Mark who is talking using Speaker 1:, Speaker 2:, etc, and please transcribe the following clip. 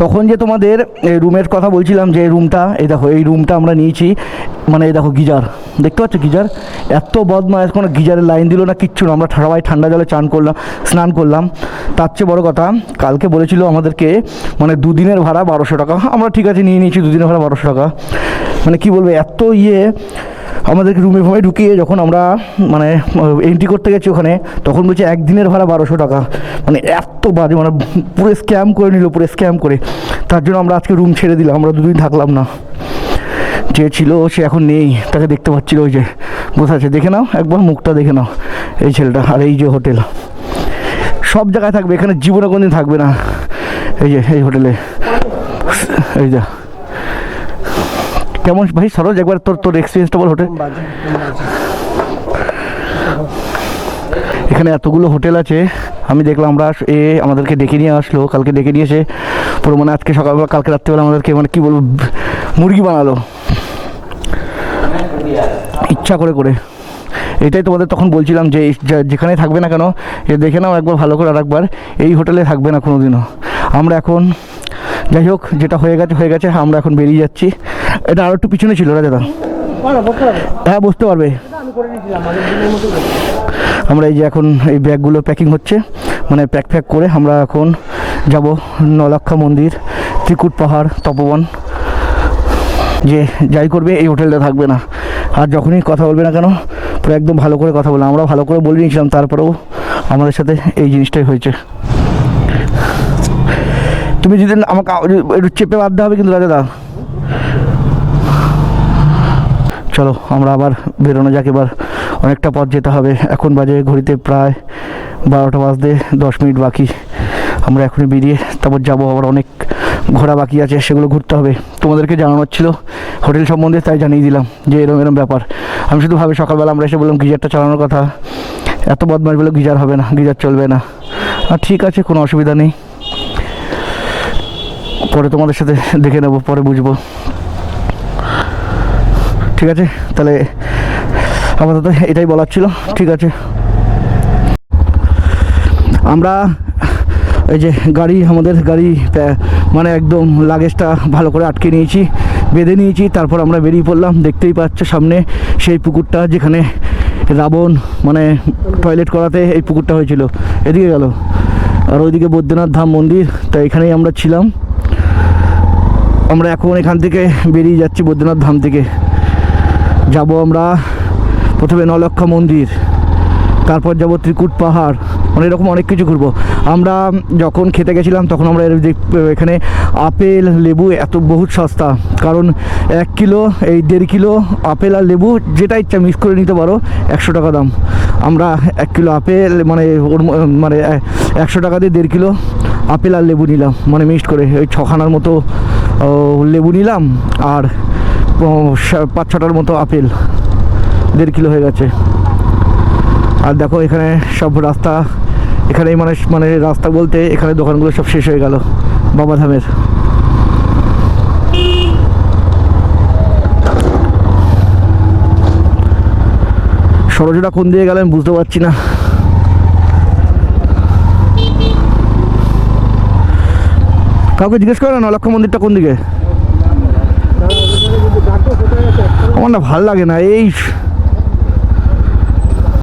Speaker 1: তখন যে তোমাদের এই রুমের কথা বলছিলাম যে রুমটা, এই দেখো, এই রুমটা আমরা নিয়েছি মানে এই দেখো গিজার, দেখতে পাচ্ছ গিজার? এত বদমাস কোনো গিজারের লাইন দিল না, কিচ্ছু না, আমরা সবাই ঠান্ডা জলে চান করলাম, স্নান করলাম। তার চেয়ে বড় কথা, কালকে বলেছিল আমাদেরকে মানে দুদিনের ভাড়া বারোশো টাকা, আমরা ঠিক আছে, নিয়ে নিয়েছি, দুদিনের ভাড়া বারোশো টাকা। মানে কি বলব, এত ইয়ে আমাদেরকে রুমে ফুমে ঢুকিয়ে যখন আমরা মানে এন্ট্রি করতে গেছি ওখানে, তখন বলছে একদিনের ভাড়া বারোশো টাকা। মানে এত বাজে মানে পুরো স্ক্যাম করে নিল, পুরো স্ক্যাম করে। তার জন্য আমরা আজকে রুম ছেড়ে দিলাম, আমরা দুদিন থাকলাম না। যে ছিল, সে এখন নেই, তাকে দেখতে পাচ্ছিল ওই যে, বসে আছে। দেখে নাও, একবার মুখটা দেখে নাও, এই ছেলেটা, আর এই যে হোটেল সব জায়গায় থাকবে, এখানে জীবনে কোনদিন থাকবে না। এই যে, এই হোটেলে এই যা। কেমন ভাই? সরোজ, একবার তোর তোর এক্সপিরিয়েন্সটা বল হোটেল। এখানে এতগুলো হোটেল আছে। আমি দেখলাম আমরা এ আমাদেরকে ডেকে নিয়ে আসলো, কালকে ডেকে নিয়ে এসে পুরো মানে আজকে সকালবেলা, কালকে রাত্রেবেলা আমাদেরকে মানে কী বলব, মুরগি বানালো। ইচ্ছা করে করে। এটাই তোমাদের তখন বলছিলাম যে যেখানে থাকবে না কেন, এ দেখে নাও একবার ভালো করে আর একবার এই হোটেলে থাকবে না কোনো দিনও আমরা এখন যাই হোক, যেটা হয়ে গেছে হয়ে গেছে, আমরা এখন বেরিয়ে যাচ্ছি। এটা আরও একটু পিছনে ছিল রাজাদা হ্যাঁ বুঝতে পারবে। আমরা এই যে এখন এই ব্যাগগুলো প্যাকিং হচ্ছে মানে প্যাক প্যাক করে আমরা এখন যাব নলাক্ষা মন্দির, ত্রিকুট পাহাড়, তপবন। যে যাই করবে, এই হোটেলটা থাকবে না। আর যখনই কথা বলবে না কেন, পুরো একদম ভালো করে কথা বলে আমরা ভালো করে বলে নিয়েছিলাম, তারপরেও আমাদের সাথে এই জিনিসটাই হয়েছে। তুমি যদি আমাকে একটু চেপে বাঁধতে হবে কিন্তু রাজাদা চলো, আমরা আবার বেরোনো যাক, এবার অনেকটা পথ যেতে হবে। এখন বাজে ঘড়িতে প্রায় বারোটা বাজতে দশ মিনিট বাকি। আমরা এখনই বেরিয়ে তারপর যাব, আবার অনেক ঘোরা বাকি আছে, সেগুলো ঘুরতে হবে। তোমাদেরকে জানানোর ছিল হোটেল সম্বন্ধে, তাই জানিয়ে দিলাম যে এরম এরম ব্যাপার। আমি শুধু ভাবে, সকালবেলা আমরা এসে বললাম গিজারটা চালানোর কথা। এত বদমাস বলে গিজার হবে না, গিজার চলবে না। আর ঠিক আছে, কোনো অসুবিধা নেই। পরে তোমাদের সাথে দেখে নেব, পরে বুঝব। ঠিক আছে? তাহলে আপাতত এটাই বলার ছিল। ঠিক আছে। আমরা এই যে গাড়ি, আমাদের গাড়ি মানে একদম লাগেজটা ভালো করে আটকে নিয়েছি, বেঁধে নিয়েছি, তারপর আমরা বেরিয়ে পড়লাম। দেখতেই পাচ্ছ সামনে সেই পুকুরটা যেখানে রাবণ মানে টয়লেট করাতে এই পুকুরটা হয়েছিল। এদিকে গেল। আর ওইদিকে বৈদ্যনাথ ধাম মন্দির, তা এখানেই আমরা ছিলাম। আমরা এখন এখান থেকে বেরিয়ে যাচ্ছি বৈদ্যনাথ ধাম থেকে। যাব আমরা প্রথমে নলক্ষা মন্দির, তারপর যাব ত্রিকুট পাহাড় মানে এরকম অনেক কিছু ঘুরবো। আমরা যখন খেতে গেছিলাম তখন আমরা এখানে আপেল, লেবু, এত বহুত সস্তা। কারণ এক কিলো, এই দেড় কিলো আপেল আর লেবু যেটা ইচ্ছা মিক্স করে নিতে পারো, একশো টাকা দাম। আমরা এক কিলো আপেল মানে ওর মানে একশো টাকা দিয়ে দেড় কিলো আপেল আর লেবু নিলাম। মানে মিক্সড করে, ওই ছখানার মতো লেবু নিলাম আর পাঁচ ছটার মতো আপেল, দেড় কিলো হয়ে গেছে। আর দেখো এখানে সব রাস্তা, এখানেই মানে মানে রাস্তা বলতে এখানে দোকানগুলো সব শেষ হয়ে গেল বাবাধামের সরোজটা কোন দিয়ে আমি বুঝতে পারছি না। কাউকে জিজ্ঞেস করে না লক্ষ্য মন্দিরটা কোন দিকে? আমার না ভালো লাগে না এই